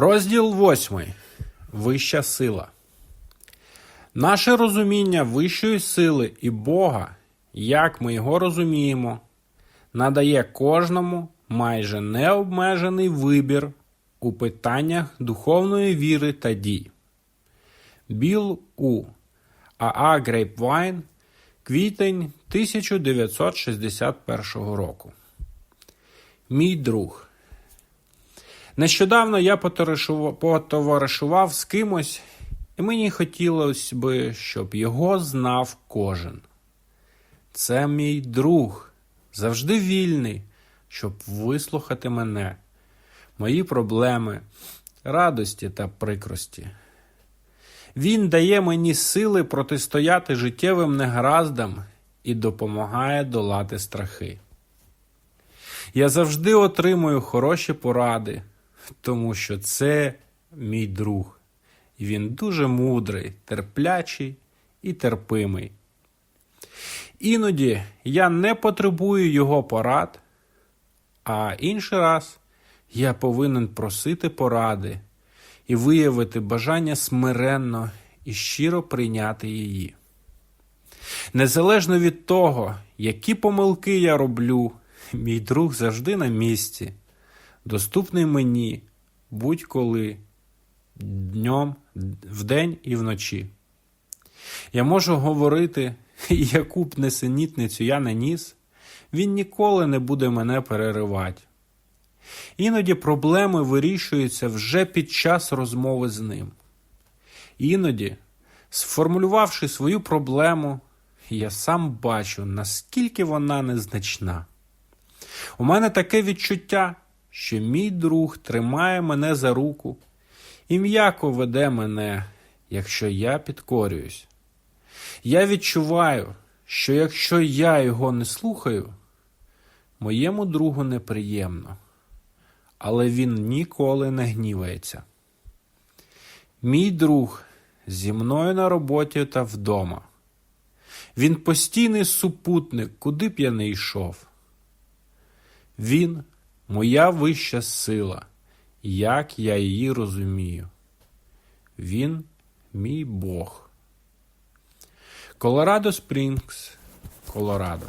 Розділ 8. Вища сила. Наше розуміння вищої сили і Бога, як ми його розуміємо, надає кожному майже необмежений вибір у питаннях духовної віри та дій. Біл У. АА Грейпвайн. Квітень 1961 року. Мій друг. Нещодавно я потоваришував- з кимось, і мені хотілося би, щоб його знав кожен. Це мій друг, завжди вільний, щоб вислухати мене, мої проблеми, радості та прикрості. Він дає мені сили протистояти життєвим негараздам і допомагає долати страхи. Я завжди отримую хороші поради, тому що це мій друг. І він дуже мудрий, терплячий і терпимий. Іноді я не потребую його порад, а інший раз я повинен просити поради і виявити бажання смиренно і щиро прийняти її. Незалежно від того, які помилки я роблю, мій друг завжди на місці, доступний мені будь-коли, днем, вдень і вночі. Я можу говорити, яку б несенітницю я не ніс, він ніколи не буде мене переривати. Іноді проблеми вирішуються вже під час розмови з ним. Іноді, сформулювавши свою проблему, я сам бачу, наскільки вона незначна. У мене таке відчуття, що мій друг тримає мене за руку і м'яко веде мене, якщо я підкорююсь. Я відчуваю, що якщо я його не слухаю, моєму другу неприємно, але він ніколи не гнівається. Мій друг зі мною на роботі та вдома. Він постійний супутник, куди б я не йшов. Він моя вища сила, як я її розумію. Він мій Бог. Колорадо Спрінгс, Колорадо.